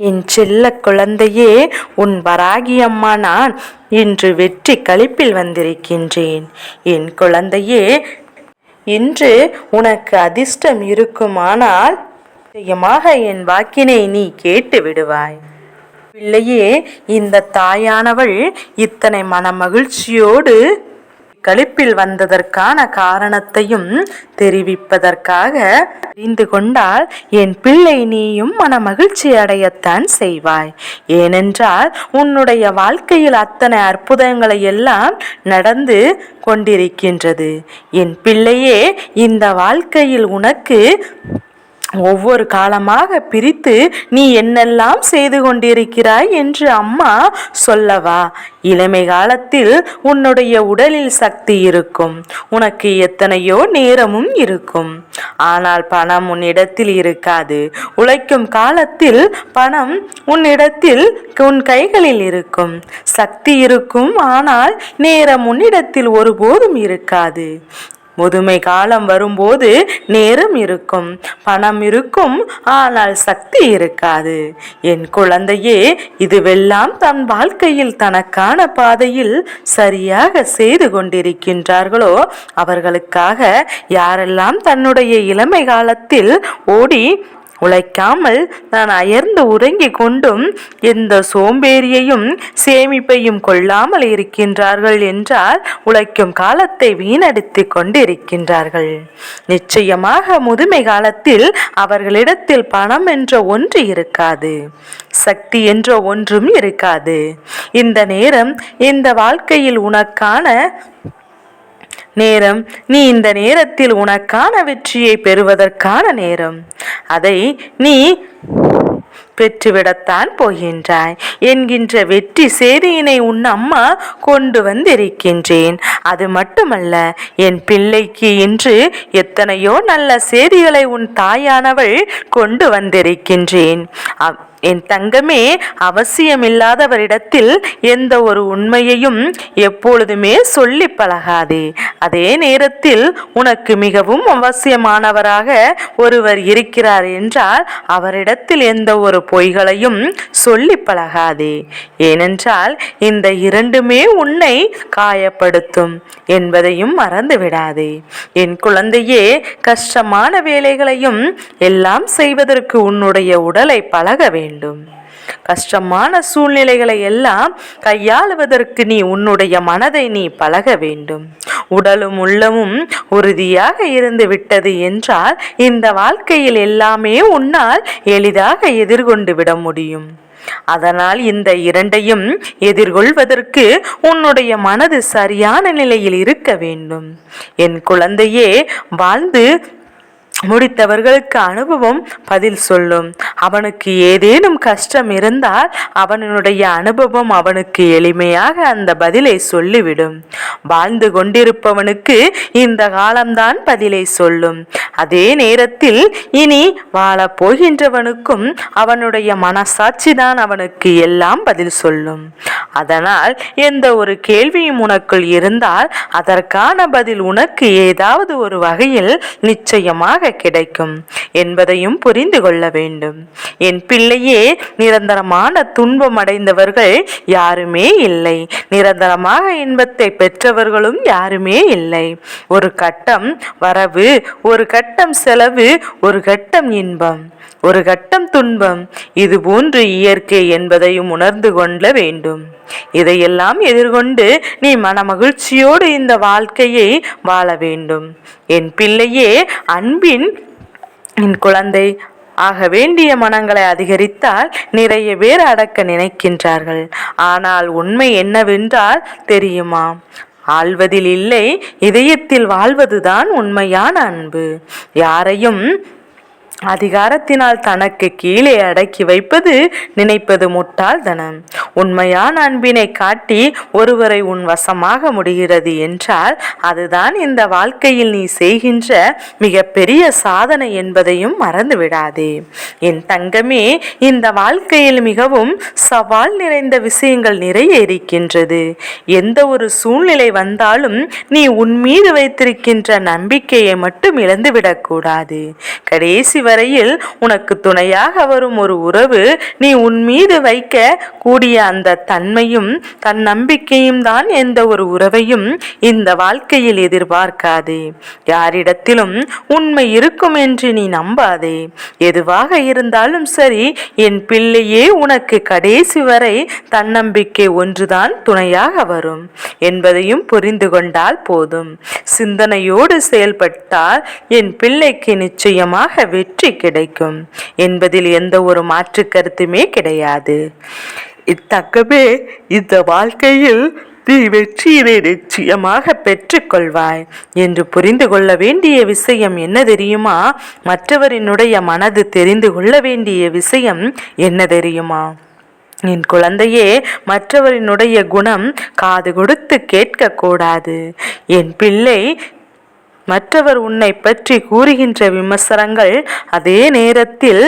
என் செல்ல குழந்தையே உன் வராகி அம்மா நான் இன்று வெற்றி களிப்பில் வந்திருக்கின்றேன். என் குழந்தையே இன்று உனக்கு அதிர்ஷ்டம் இருக்குமானால் நிச்சயமாக என் வாக்கினை நீ கேட்டு விடுவாய். பிள்ளையே இந்த தாயானவள் இத்தனை மன மகிழ்ச்சியோடு கழிப்பில் வந்ததற்கான காரணத்தையும் தெரிவிப்பதற்காக அறிந்து கொண்டால் என் பிள்ளை நீயும் மன மகிழ்ச்சி அடையத்தான் செய்வாய். ஏனென்றால் உன்னுடைய வாழ்க்கையில் அத்தனை அற்புதங்களை எல்லாம் நடந்து கொண்டிருக்கின்றது. என் பிள்ளையே இந்த வாழ்க்கையில் உனக்கு ஒவ்வொரு காலமாக பிரித்து நீ என்னெல்லாம் செய்து கொண்டிருக்கிறாய் என்று அம்மா சொல்லவா? இளமை காலத்தில் உன்னுடைய உடலில் சக்தி இருக்கும். உனக்கு எத்தனையோ நேரமும் இருக்கும். ஆனால் பணம் உன்னிடத்தில் இருக்காது. உழைக்கும் காலத்தில் பணம் உன்னிடத்தில் உன் கைகளில் இருக்கும். சக்தி இருக்கும் ஆனால் நேரம் உன்னிடத்தில் ஒருபோதும் இருக்காது. முதுமை காலம் வரும்போது நேரம் இருக்கும். பணம் இருக்கும் ஆனால் சக்தி இருக்காது. என் குழந்தையே இதுவெல்லாம் தன் வாழ்க்கையில் தனக்கான பாதையில் சரியாக செய்து கொண்டிருக்கின்றார்களோ அவர்களுக்காக யாரெல்லாம் தன்னுடைய இளமை காலத்தில் ஓடி உழைக்காமல் நான் அயர்ந்து உறங்கிக் கொண்டும் எந்த சோம்பேறியையும் சேமிப்பையும் கொள்ளாமல் இருக்கின்றார்கள் என்றால் உழைக்கும் காலத்தை வீணடித்து கொண்டிருக்கின்றார்கள். நிச்சயமாக முதுமை காலத்தில் அவர்களிடத்தில் பணம் என்ற ஒன்று இருக்காது. சக்தி என்ற ஒன்றும் இருக்காது. இந்த நேரம் இந்த வாழ்க்கையில் உனக்கான நேரம் நீ இந்த நேரத்தில் உனக்கான வெற்றியை பெறுவதற்கான நேரம். அதை நீ பெற்றுவிடத்தான் போகின்றாய். என்கின்ற வெற்றி சேதியினை உன் அம்மா கொண்டு வந்திருக்கின்றேன். அது மட்டுமல்ல என் பிள்ளைக்கு இன்று எத்தனையோ நல்ல செய்திகளை உன் தாயானவள் கொண்டு வந்திருக்கின்றேன். என் தங்கமே அவசியமில்லாதவரிடத்தில் எந்த ஒரு உண்மையையும் எப்பொழுதுமே சொல்லி பழகாதே. அதே நேரத்தில் உனக்கு மிகவும் அவசியமானவராக ஒருவர் இருக்கிறார் என்றால் அவரிடத்தில் எந்த ஒரு பொய்களையும் சொல்லி பழகாதே. ஏனென்றால் இந்த இரண்டுமே உன்னை காயப்படுத்தும் என்பதையும் மறந்து விடாதே. என் குழந்தையே கஷ்டமான வேலைகளையும் எல்லாம் செய்வதற்கு உன்னுடைய உடலை பழக வேண்டும். கஷ்டமான சூழ்நிலைகளை எல்லாம் கையாளுவதற்கு நீ உன்னுடைய மனதை நீ பழக வேண்டும். உடலும் உள்ளமும் உறுதியாக இருந்து விட்டது என்றால் இந்த வாழ்க்கையில் எல்லாமே உன்னால் எளிதாக எதிர்கொண்டு விட முடியும். அதனால் இந்த இரண்டையும் எதிர்கொள்வதற்கு உன்னுடைய மனது சரியான நிலையில் இருக்க வேண்டும். என் குழந்தையே வாழ்ந்து முடித்தவர்களுக்கு அனுபவம் பதில் சொல்லும். அவனுக்கு ஏதேனும் கஷ்டம் இருந்தால் அவனுடைய அனுபவம் அவனுக்கு எளிமையாக அந்த பதிலை சொல்லிவிடும். வாழ்ந்து கொண்டிருப்பவனுக்கு இந்த காலம்தான் பதிலை சொல்லும். அதே நேரத்தில் இனி வாழப்போகின்றவனுக்கும் அவனுடைய மனசாட்சி தான் அவனுக்கு எல்லாம் பதில் சொல்லும். அதனால் எந்த ஒரு கேள்வியும் உனக்குள் இருந்தால் அதற்கான பதில் உனக்கு ஏதாவது ஒரு வகையில் நிச்சயமாக கிடைக்கும் என்பதையும் புரிந்து கொள்ள வேண்டும். என் பிள்ளையே நிரந்தரமான துன்பம் அடைந்தவர்கள் யாருமே இல்லை. நிரந்தரமாக இன்பத்தை பெற்றவர்களும் யாருமே இல்லை. ஒரு கட்டம் வரவு ஒரு கட்டம் செலவு ஒரு கட்டம் இன்பம். ஒரு கட்டம் துன்பம் இது போன்று இயற்கை என்பதையும் உணர்ந்து கொள்ள வேண்டும். இதையெல்லாம் எதிர்கொண்டு நீ மன மகிழ்ச்சியோடு இந்த வாழ்க்கையை வாழ வேண்டும். என் பிள்ளையே அன்பின் என் குழந்தை ஆக வேண்டிய மனங்களை அதிகரித்தால் நிறைய பேர் அடக்க நினைக்கின்றார்கள். ஆனால் உண்மை என்னவென்றால் தெரியுமா? ஆழ்வதில் இல்லை இதயத்தில் வாழ்வதுதான் உண்மையான அன்பு. யாரையும் அதிகாரத்தினால் தனக்கு கீழே அடக்கி வைப்பது நினைப்பது முட்டாள்தனம். உண்மையான அன்பினை காட்டி ஒருவரை உன் வசமாக முடிகிறது என்றால் அதுதான் இந்த வாழ்க்கையில் நீ செய்கின்ற மிக பெரிய சாதனை என்பதையும் மறந்து விடாதே என் தங்கமே இந்த வாழ்க்கையில் மிகவும் சவால் நிறைந்த விஷயங்கள் நிறைய இருக்கின்றது. எந்த ஒரு சூழ்நிலை வந்தாலும் நீ உன் மீது வைத்திருக்கின்ற நம்பிக்கையை மட்டும் இழந்துவிடக்கூடாது கடைசி வரையில் உனக்கு துணையாக வரும் ஒரு உறவு நீ உன் மீது வைக்க கூடிய அந்த தன்மையும் தன் நம்பிக்கையும் தான் எந்த ஒரு உறவையும் இந்த வாழ்க்கையில் எதிர்பார்க்காதே. யாரிடத்திலும் உண்மை இருக்கும் என்று நீ நம்பாதே. எதுவாக இருந்தாலும் சரி என் பிள்ளையே உனக்கு கடைசி வரை தன்னம்பிக்கை ஒன்றுதான் துணையாக வரும். என்பதையும் புரிந்து கொண்டால் போதும். சிந்தனையோடு செயல்பட்டால் என் பிள்ளைக்கு நிச்சயமாக வெற்றி கிடைக்கும். என்பதில் எந்த ஒரு மாற்று கருத்துமே கிடையாது. இத்தக்கமே இந்த வாழ்க்கையில் நீ வெற்றியினை நிச்சயமாக பெற்றுக்கொள்வாய். என்று புரிந்து கொள்ள வேண்டிய விஷயம் என்ன தெரியுமா? மற்றவரினுடைய மனது தெரிந்து கொள்ள வேண்டிய விஷயம் என்ன தெரியுமா? என் குழந்தையே மற்றவரினுடைய குணம் காது கொடுத்து கேட்கக்கூடாது. என் பிள்ளை மற்றவர் உன்னை பற்றி கூறுகின்ற விமர்சனங்கள் அதே நேரத்தில்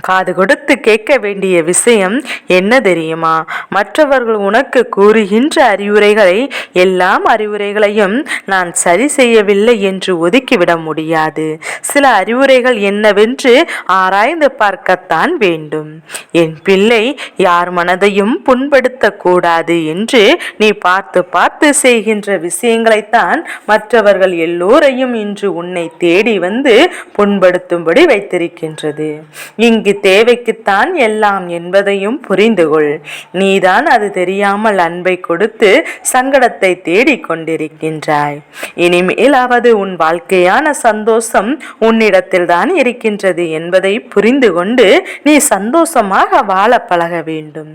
காது கொடுத்து கேட்க வேண்டிய விஷயம் என்ன தெரியுமா? மற்றவர்கள் உனக்கு கூறுகின்ற அறிவுரைகளை எல்லாம் அறிவுரைகளையும் நான் சரி செய்யவில்லை என்று ஒதுக்கிவிட முடியாது. சில அறிவுரைகள் என்னவென்று ஆராய்ந்து பார்க்கத்தான் வேண்டும். என் பிள்ளை யார் மனதையும் புண்படுத்தக்கூடாது என்று நீ பார்த்து பார்த்து செய்கின்ற விஷயங்களைத்தான் மற்றவர்கள் எல்லோரையும் இன்று உன்னை தேடி வந்து புண்படுத்தும்படி வைத்திருக்கின்றது. இங்கு இங்கு தேவைக்குத்தான் எல்லாம் என்பதையும் புரிந்து கொள் நீதான் அது தெரியாமல் அன்பை கொடுத்து சங்கடத்தை தேடிக் கொண்டிருக்கின்றாய். இனிமேலாவது உன் வாழ்க்கையான சந்தோஷம் உன்னிடத்தில் தான் இருக்கின்றது என்பதை புரிந்து கொண்டு நீ சந்தோஷமாக வாழ பழக வேண்டும்.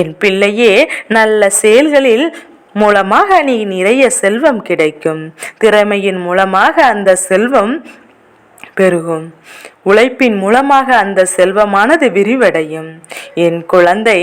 என் பிள்ளையே நல்ல செயல்களில் மூலமாக நீ நிறைய செல்வம் கிடைக்கும். திறமையின் மூலமாக அந்த செல்வம் பெருகும். உழைப்பின் மூலமாக அந்த செல்வமானது விரிவடையும். என் குழந்தை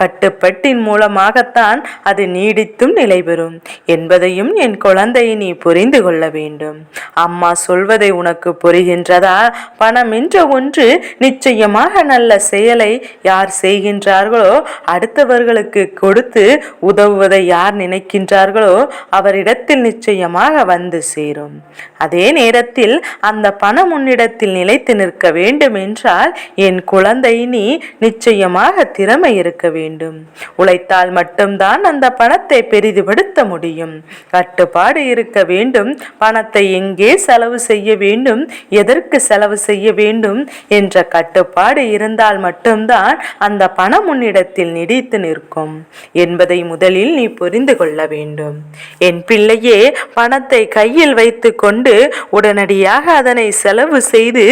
கட்டுப்பட்டின் மூலமாகத்தான் அது நீடித்தும் நிலைபெறும் என்பதையும் என் குழந்தையை நீ புரிந்து கொள்ள வேண்டும். அம்மா சொல்வதை உனக்கு புரிகின்றதா? பணம் என்ற ஒன்று நிச்சயமாக நல்ல செயலை யார் செய்கின்றார்களோ அடுத்தவர்களுக்கு கொடுத்து உதவுவதை யார் நினைக்கின்றார்களோ அவரிடத்தில் நிச்சயமாக வந்து சேரும். அதே நேரத்தில் அந்த பணம் உன்னிடத்தில் நிலைத்து நிற்க வேண்டும் என்றால் என் குழந்தை நீ நிச்சயமாக திறமை இருக்க வேண்டும். உழைத்தால் மட்டும்தான் அந்த பணத்தை பெரிதுபடுத்த முடியும். கட்டுப்பாடு இருக்க வேண்டும். பணத்தை எங்கே செலவு செய்ய வேண்டும்? எதற்கு செலவு செய்ய வேண்டும்? என்ற கட்டுப்பாடு இருந்தால் மட்டும்தான் அந்த பணம் உன்னிடத்தில் நீடித்து நிற்கும். என்பதை முதலில் நீ புரிந்து கொள்ள வேண்டும். என் பிள்ளையே பணத்தை கையில் வைத்து கொண்டு உடனடியாக அதனை செலவு செய்து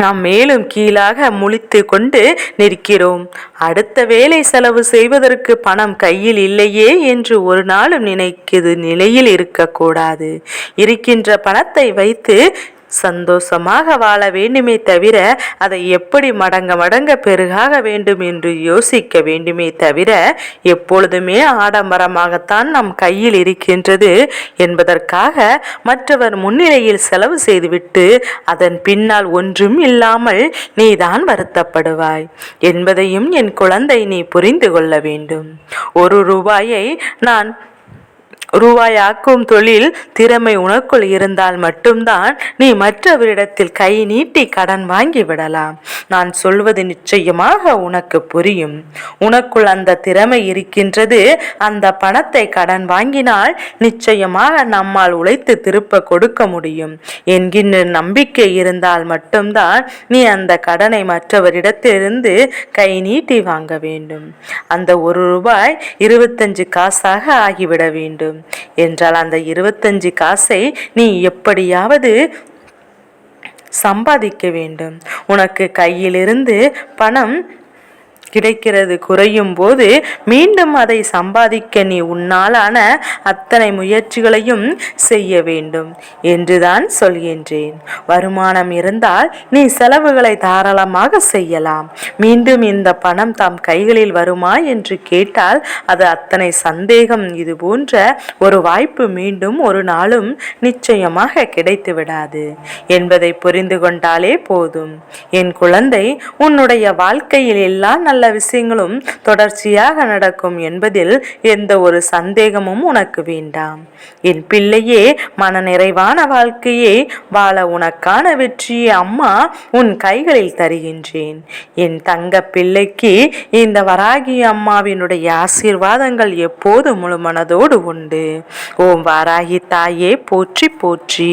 நாம் மேலும் கீழாக முழித்து கொண்டு நிற்கிறோம். அடுத்த வேலை செலவு செய்வதற்கு பணம் கையில் இல்லையே என்று ஒரு நாளும் நினைக்கிறது நிலையில் இருக்கக்கூடாது. இருக்கின்ற பணத்தை வைத்து சந்தோஷமாக வாழ வேண்டுமே தவிர அதை எப்படி மடங்க மடங்க பெருகாக வேண்டும் என்று யோசிக்க வேண்டுமே தவிர எப்பொழுதுமே ஆடம்பரமாகத்தான் நம் கையில் இருக்கின்றது என்பதற்காக மற்றவர் முன்னிலையில் செலவு செய்துவிட்டு அதன் பின்னால் ஒன்றும் இல்லாமல் நீதான் வருத்தப்படுவாய் என்பதையும் என் குழந்தை நீ புரிந்து கொள்ள வேண்டும். ஒரு ரூபாயை நான் ரூபாயாக்கும் தொழில் திறமை உனக்குள் இருந்தால் மட்டும்தான் நீ மற்றவரிடத்தில் கை நீட்டி கடன் வாங்கி விடலாம். நான் சொல்வது நிச்சயமாக உனக்கு புரியும். உனக்குள் அந்த திறமை இருக்கின்றது. அந்த பணத்தை கடன் வாங்கினால் நிச்சயமாக நம்மால் உழைத்து திருப்ப கொடுக்க முடியும். என்கின்ற நம்பிக்கை இருந்தால் மட்டும்தான் நீ அந்த கடனை மற்றவரிடத்திலிருந்து கை நீட்டி வாங்க வேண்டும். அந்த ஒரு ரூபாய் இருபத்தஞ்சு காசாக ஆகிவிட வேண்டும். என்றால் அந்த இருபத்தஞ்சு காசை நீ எப்படியாவது சம்பாதிக்க வேண்டும். உனக்கு கையிலிருந்து பணம் கிடைக்கிறது குறையும் போது மீண்டும் அதை சம்பாதிக்க நீ உன்னாலான அத்தனை முயற்சிகளையும் செய்ய வேண்டும் என்றுதான் சொல்கின்றேன். வருமானம் இருந்தால் நீ செலவுகளை தாராளமாக செய்யலாம். மீண்டும் இந்த பணம் தாம் கைகளில் வருமா என்று கேட்டால் அது அத்தனை சந்தேகம். இது போன்ற ஒரு வாய்ப்பு மீண்டும் ஒரு நாளும் நிச்சயமாக கிடைத்து விடாது என்பதை புரிந்து கொண்டாலே போதும். என் குழந்தை உன்னுடைய வாழ்க்கையில் எல்லாம் நல்ல நல்ல விஷயங்களும் தொடர்ச்சியாக நடக்கும் என்பதில் எந்த ஒரு சந்தேகமும் உனக்கு வேண்டாம். என் பிள்ளையே மனநிறைவான வாழ்க்கையை வாழ உனக்கான வெற்றியை அம்மா உன் கைகளில் தருகின்றேன். என் தங்க பிள்ளைக்கு இந்த வராகி அம்மாவினுடைய ஆசீர்வாதங்கள் எப்போது முழுமனதோடு உண்டு. ஓம் வாராகி தாயே போற்றி போற்றி.